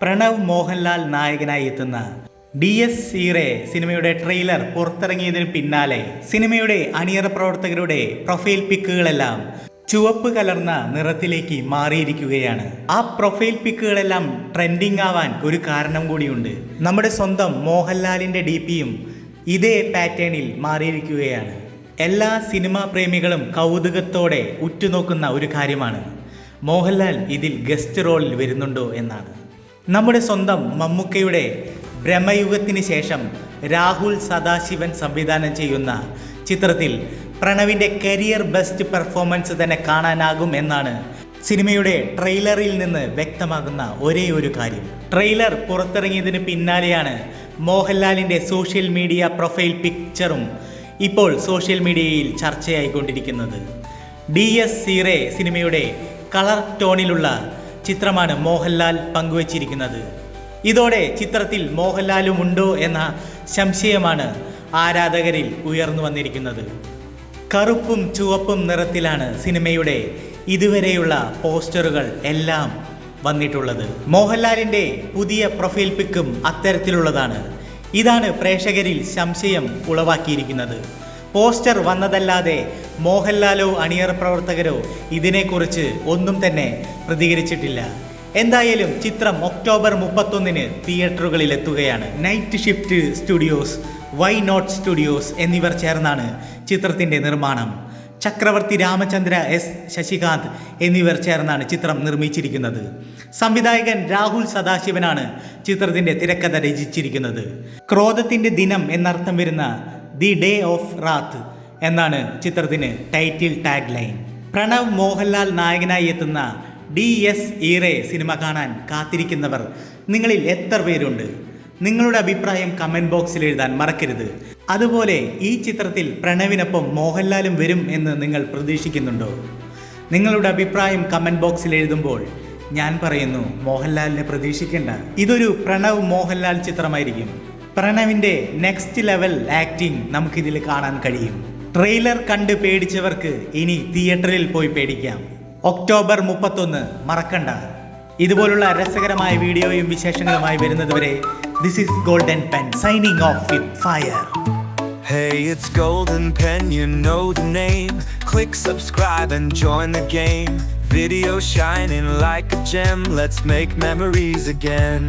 പ്രണവ് മോഹൻലാൽ നായകനായി എത്തുന്ന D S സീറെ സിനിമയുടെ ട്രെയിലർ പുറത്തിറങ്ങിയതിന് പിന്നാലെ സിനിമയുടെ അണിയറ പ്രവർത്തകരുടെ പ്രൊഫൈൽ പിക്കുകളെല്ലാം ചുവപ്പ് കലർന്ന നിറത്തിലേക്ക് മാറിയിരിക്കുകയാണ്. ആ പ്രൊഫൈൽ പിക്കുകളെല്ലാം ട്രെൻഡിങ് ആവാൻ ഒരു കാരണം കൂടിയുണ്ട്. നമ്മുടെ സ്വന്തം മോഹൻലാലിന്റെ ഡി പിയും ഇതേ പാറ്റേണിൽ മാറിയിരിക്കുകയാണ്. എല്ലാ സിനിമാ പ്രേമികളും കൗതുകത്തോടെ ഉറ്റുനോക്കുന്ന ഒരു കാര്യമാണ്. മോഹൻലാൽ ഇതിൽ ഗസ്റ്റ് റോളിൽ വരുന്നുണ്ടോ എന്നാണ്. നമ്മുടെ സ്വന്തം മമ്മൂക്കയുടെ ബ്രഹ്മയുഗത്തിന് ശേഷം രാഹുൽ സദാശിവൻ സംവിധാനം ചെയ്യുന്ന ചിത്രത്തിൽ പ്രണവിന്റെ കരിയർ ബെസ്റ്റ് പെർഫോമൻസ് തന്നെ കാണാനാകും എന്നാണ് സിനിമയുടെ ട്രെയിലറിൽ നിന്ന് വ്യക്തമാകുന്ന ഒരേ ഒരു കാര്യം. ട്രെയിലർ പുറത്തിറങ്ങിയതിന് പിന്നാലെയാണ് മോഹൻലാലിന്റെ സോഷ്യൽ മീഡിയ പ്രൊഫൈൽ പിക്ചറും ഇപ്പോൾ സോഷ്യൽ മീഡിയയിൽ ചർച്ചയായിക്കൊണ്ടിരിക്കുന്നത്. ഡി എസ് സീറെ സിനിമയുടെ കളർ ടോണിലുള്ള ചിത്രമാണ് മോഹൻലാൽ പങ്കുവച്ചിരിക്കുന്നത്. ഇതോടെ ചിത്രത്തിൽ മോഹൻലാലും ഉണ്ടോ എന്ന സംശയമാണ് ആരാധകരിൽ ഉയർന്നു വന്നിരിക്കുന്നത്. കറുപ്പും ചുവപ്പും നിറത്തിലാണ് സിനിമയുടെ ഇതുവരെയുള്ള പോസ്റ്ററുകൾ എല്ലാം വന്നിട്ടുള്ളത്. മോഹൻലാലിന്റെ പുതിയ പ്രൊഫൈൽ പിക്കും അത്തരത്തിലുള്ളതാണ്. ഇതാണ് പ്രേക്ഷകരിൽ സംശയം ഉളവാക്കിയിരിക്കുന്നത്. പോസ്റ്റർ വന്നതല്ലാതെ മോഹൻലാലോ അണിയറ പ്രവർത്തകരോ ഇതിനെക്കുറിച്ച് ഒന്നും തന്നെ പ്രതികരിച്ചിട്ടില്ല. എന്തായാലും ചിത്രം ഒക്ടോബർ മുപ്പത്തൊന്നിന് തിയേറ്ററുകളിൽ എത്തുകയാണ് night shift studios Y not studios എന്നിവർ ചേർന്നാണ് ചിത്രത്തിന്റെ നിർമ്മാണം. ചക്രവർത്തി രാമചന്ദ്ര എസ് ശശികാന്ത് എന്നിവർ ചേർന്നാണ് ചിത്രം നിർമ്മിച്ചിരിക്കുന്നത്. സംവിധായകൻ രാഹുൽ സദാശിവനാണ് ചിത്രത്തിന്റെ തിരക്കഥ രചിച്ചിരിക്കുന്നത്. ക്രോധത്തിന്റെ ദിനം എന്നർത്ഥം വരുന്ന ദി ഡേ ഓഫ് റാത്ത് എന്നാണ് ചിത്രത്തിന് title tag line Pranav Mohanlal നായകനായി എത്തുന്ന ഡി എസ് ഈറെ സിനിമ കാണാൻ കാത്തിരിക്കുന്നവർ നിങ്ങളിൽ എത്ര പേരുണ്ട്? നിങ്ങളുടെ അഭിപ്രായം കമന്റ് ബോക്സിൽ എഴുതാൻ മറക്കരുത്. അതുപോലെ ഈ ചിത്രത്തിൽ പ്രണവിനൊപ്പം മോഹൻലാലും വരും എന്ന് നിങ്ങൾ പ്രതീക്ഷിക്കുന്നുണ്ടോ? നിങ്ങളുടെ അഭിപ്രായം കമന്റ് ബോക്സിൽ എഴുതുമ്പോൾ ഞാൻ പറയുന്നു മോഹൻലാലിനെ പ്രതീക്ഷിക്കേണ്ട. ഇതൊരു പ്രണവ് മോഹൻലാൽ ചിത്രമായിരിക്കും. പ്രണവിന്റെ നെക്സ്റ്റ് ലെവൽ ആക്ടിംഗ് നമുക്കിതിൽ കാണാൻ കഴിയും. ട്രെയിലർ കണ്ട് പേടിച്ചവർക്ക് ഇനി തിയേറ്ററിൽ പോയി പേടിക്കാം ഒക്ടോബർ മുപ്പത്തൊന്ന് മറക്കണ്ട ഇതുപോലുള്ള രസകരമായ വീഡിയോയും വിശേഷങ്ങളുമായി വരുന്നതുവരെ this is golden pen signing off with fire Hey, it's Golden Pen, you know the name. Click subscribe and join the game. Video shining like a gem, let's make memories again.